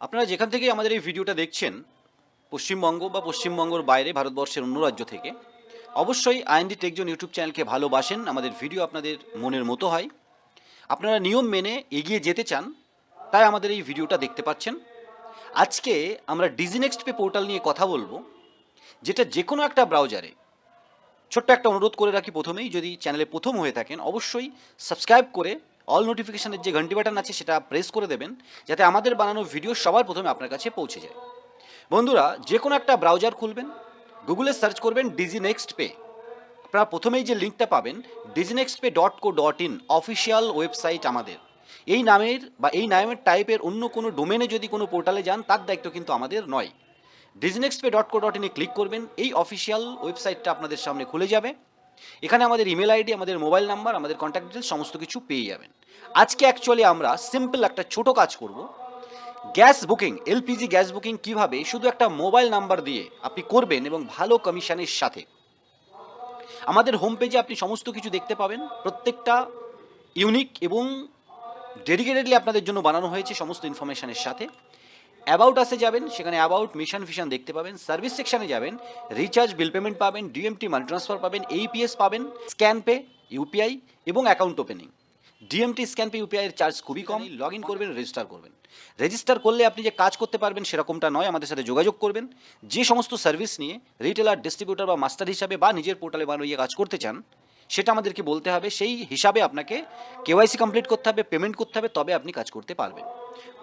আপনারা যেখান থেকে আমাদের এই ভিডিওটা দেখছেন, পশ্চিমবঙ্গ বা পশ্চিমবঙ্গের বাইরে ভারতবর্ষের অন্য রাজ্য থেকে, অবশ্যই আইএনডি টেকজন ইউটিউব চ্যানেলকে ভালোবাসেন, আমাদের ভিডিও আপনাদের মনের মতো হয়। আপনারা নিয়ম মেনে এগিয়ে যেতে চান, তাই আমাদের এই ভিডিওটা দেখতে পাচ্ছেন। আজকে আমরা ডিজিনেক্সট পে পোর্টাল নিয়ে কথা বলব, যেটা যে কোনো একটা ব্রাউজারে ছোট্ট একটা অনুরোধ করে রাখি প্রথমেই, যদি চ্যানেলে প্রথম হয়ে থাকেন, অবশ্যই সাবস্ক্রাইব করে অল নোটিফিকেশনের যে ঘন্টি বাটন আছে, সেটা প্রেস করে দেবেন, যাতে আমাদের বানানো ভিডিও সবার প্রথমে আপনার কাছে পৌঁছে যায়। বন্ধুরা যে কোনো একটা ব্রাউজার খুলবেন গুগলে সার্চ করবেন ডিজি নেক্সট পে আপনারা প্রথমেই যে লিঙ্কটা পাবেন DigiNext pay dot co dot in official website আমাদের। এই নামের বা এই নামের টাইপের অন্য কোনো ডোমেনে যদি কোনো পোর্টালে যান, তার দায়িত্ব কিন্তু আমাদের নয়। DigiNext pay dot co dot ইনে ক্লিক করবেন, এই অফিসিয়াল ওয়েবসাইটটা আপনাদের সামনে খুলে যাবে। এখানে আমাদের ইমেল আইডি আমাদের মোবাইল নাম্বার আমাদের কন্ট্যাক্ট ডিটেলস সমস্ত কিছু পেয়ে যাবেন। আজকে অ্যাকচুয়ালি আমরা সিম্পল একটা ছোট কাজ করব। Gas booking LPG gas booking কীভাবে? শুধু একটা মোবাইল নাম্বার দিয়ে আপনি করবেন এবং ভালো কমিশনের সাথে। আমাদের হোম পেজে আপনি সমস্ত কিছু দেখতে পাবেন। প্রত্যেকটা ইউনিক এবং ডেডিকেটেডলি আপনাদের জন্য বানানো হয়েছে সমস্ত ইনফরমেশনের সাথে। অ্যাবাউট আসে যাবেন, সেখানে অ্যাবাউট মিশন ফিশন দেখতে পাবেন সার্ভিস সেকশনে যাবেন রিচার্জ বিল পেমেন্ট পাবেন ডিএমটি মানি ট্রান্সফার পাবেন এইপিএস পাবেন স্ক্যান পে ইউপিআই এবং account opening DMT scan pay UPI এর চার্জ খুবই কম লগ ইন করবেন রেজিস্টার করবেন। রেজিস্টার করলে আপনি যে কাজ করতে পারবেন সেরকমটা নয়, আমাদের সাথে যোগাযোগ করবেন। যে সমস্ত সার্ভিস নিয়ে রিটেলার ডিস্ট্রিবিউটার বা মাস্টার হিসাবে বা নিজের পোর্টালে বানিয়ে কাজ করতে চান সেটা আমাদেরকে বলতে হবে। সেই হিসাবে আপনাকে কেওয়াইসি কমপ্লিট করতে হবে পেমেন্ট করতে হবে, তবে আপনি কাজ করতে পারবেন।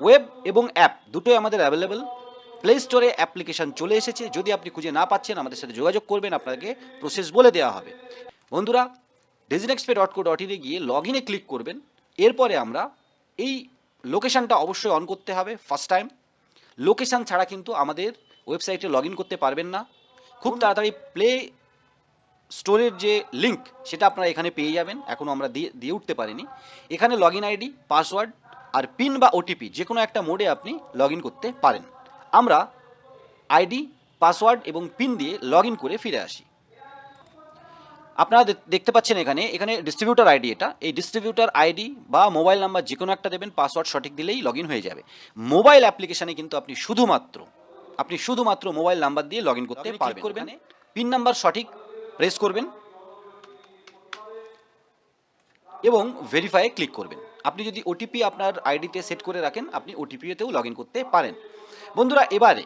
ওয়েব এবং অ্যাপ দুটোই আমাদের অ্যাভেলেবেল প্লে স্টোরে অ্যাপ্লিকেশন চলে এসেছে। যদি আপনি খুঁজে না পাচ্ছেন, আমাদের সাথে যোগাযোগ করবেন। আপনাকে প্রসেস বলে দেওয়া হবে। বন্ধুরা ডিজিনেক্সপে ডট কো ডট ইনে গিয়ে লগ ইনে ক্লিক করবেন। এরপরে আমরা এই লোকেশানটা অবশ্যই অন করতে হবে ফার্স্ট টাইম লোকেশান ছাড়া কিন্তু আমাদের ওয়েবসাইটে লগ করতে পারবেন না। খুব তাড়াতাড়ি প্লে স্টোরের যে লিঙ্ক সেটা আপনারা এখানে পেয়ে যাবেন। এখনও আমরা দিয়ে দিয়ে উঠতে পারিনি। এখানে লগ ইন আইডি পাসওয়ার্ড আর পিন বা ওটিপি যে কোনো একটা মোডে আপনি লগ ইন করতে পারেন। আমরা আইডি পাসওয়ার্ড এবং পিন দিয়ে লগ ইন করে ফিরে আসি। আপনারা দেখতে পাচ্ছেন এখানে এখানে ডিস্ট্রিবিউটার আইডি এটা। এই ডিস্ট্রিবিউটার আইডি বা মোবাইল নাম্বার যে কোনো একটা দেবেন পাসওয়ার্ড সঠিক দিলেই লগ হয়ে যাবে। মোবাইল অ্যাপ্লিকেশানে কিন্তু আপনি শুধুমাত্র আপনি শুধুমাত্র মোবাইল নাম্বার দিয়ে লগ করতে পারবেন। পিন নাম্বার সঠিক প্রেস করবেন এবং ভেরিফাইয়ে ক্লিক করবেন। আপনি যদি ওটিপি আপনার আইডিতে সেট করে রাখেন, আপনি ওটিপিতেও লগ করতে পারেন। বন্ধুরা, এবারে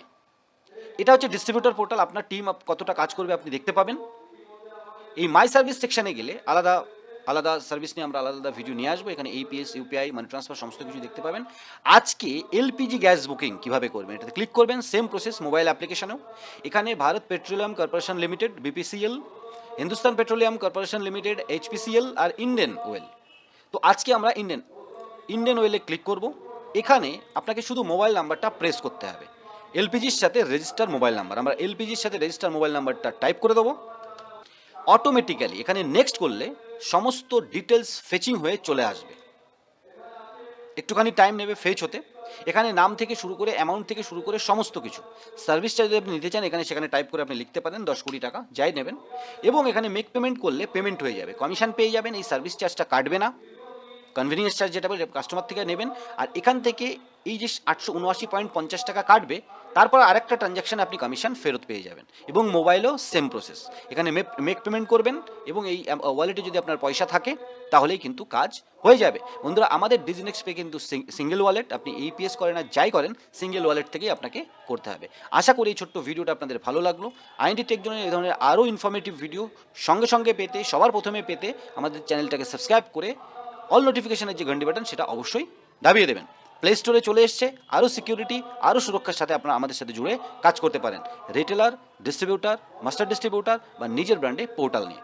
এটা হচ্ছে ডিস্ট্রিবিউটার পোর্টাল আপনার টিম কতটা কাজ করবে আপনি দেখতে পাবেন। এই মাই সার্ভিস সেকশানে গেলে আলাদা আলাদা সার্ভিস নিয়ে আমরা আলাদা আলাদা ভিডিও নিয়ে আসব। এখানে ইপিএস ইউপিআই মানি ট্রান্সফার সমস্ত কিছু দেখতে পাবেন। আজকে এলপিজি গ্যাস বুকিং কীভাবে করবেন? এটাতে ক্লিক করবেন সেম প্রসেস মোবাইল অ্যাপ্লিকেশনেও এখানে Bharat petroleum corporation limited BPCL Hindustan petroleum corporation limited HPCL আর ইন্ডিয়ান ওয়েল তো আজকে আমরা ইন্ডিয়ান ইন্ডিয়ান ওয়েলে ক্লিক করব। এখানে আপনাকে শুধু মোবাইল নাম্বারটা প্রেস করতে হবে। এলপিজির সাথে রেজিস্টার মোবাইল নাম্বার আমরা এলপিজির সাথে রেজিস্টার মোবাইল নাম্বারটা টাইপ করে দেবো। অটোমেটিক্যালি এখানে নেক্সট করলে সমস্ত ডিটেলস ফেচিং হয়ে চলে আসবে। একটুখানি টাইম নেবে ফেচ হতে। এখানে নাম থেকে শুরু করে অ্যামাউন্ট থেকে শুরু করে সমস্ত কিছু। সার্ভিস চার্জ যদি আপনি নিতে চান, এখানে সেখানে টাইপ করে আপনি লিখতে পারেন, দশ কোটি টাকা, যাই নেবেন। এবং এখানে মেক পেমেন্ট করলে পেমেন্ট হয়ে যাবে। কমিশন পেয়ে যাবেন, এই সার্ভিস চার্জটা কাটবে না। কনভিনিয়েন্স চার্জ যেটা কাস্টমার থেকে নেবেন। আর এখান থেকে এই যে আটশো উনআশি পয়েন্ট পঞ্চাশ টাকা কাটবে তারপর আরেকটা ট্রানজ্যাকশানে আপনি কমিশন ফেরত পেয়ে যাবেন। এবং মোবাইলেও সেম প্রসেস এখানে মেক পেমেন্ট করবেন এবং এই ওয়ালেটে যদি আপনার পয়সা থাকে, তাহলেই কিন্তু কাজ হয়ে যাবে। বন্ধুরা, আমাদের ডিজিনেক্স পে কিন্তু সিঙ্গেল ওয়ালেট আপনি ইপিএস করেন আর যাই করেন সিঙ্গেল ওয়ালেট থেকেই আপনাকে করতে হবে। আশা করি এই ছোট্ট ভিডিওটা আপনাদের ভালো লাগল। আইনটি টেকজনের এই ধরনের আরও ইনফরমেটিভ ভিডিও সঙ্গে সঙ্গে পেতে, সবার প্রথমে পেতে আমাদের চ্যানেলটাকে সাবস্ক্রাইব করে অল নোটিফিকেশনের যে ঘন্টি বাটন সেটা অবশ্যই দাবিয়ে দেবেন। প্লে স্টোরে চলে এসছে। আরও সিকিউরিটি আরও সুরক্ষার সাথে আপনারা আমাদের সাথে জুড়ে কাজ করতে পারেন। রিটেলার ডিস্ট্রিবিউটার মাস্টার ডিস্ট্রিবিউটার বা নিজের ব্র্যান্ডে পোর্টাল নিয়ে।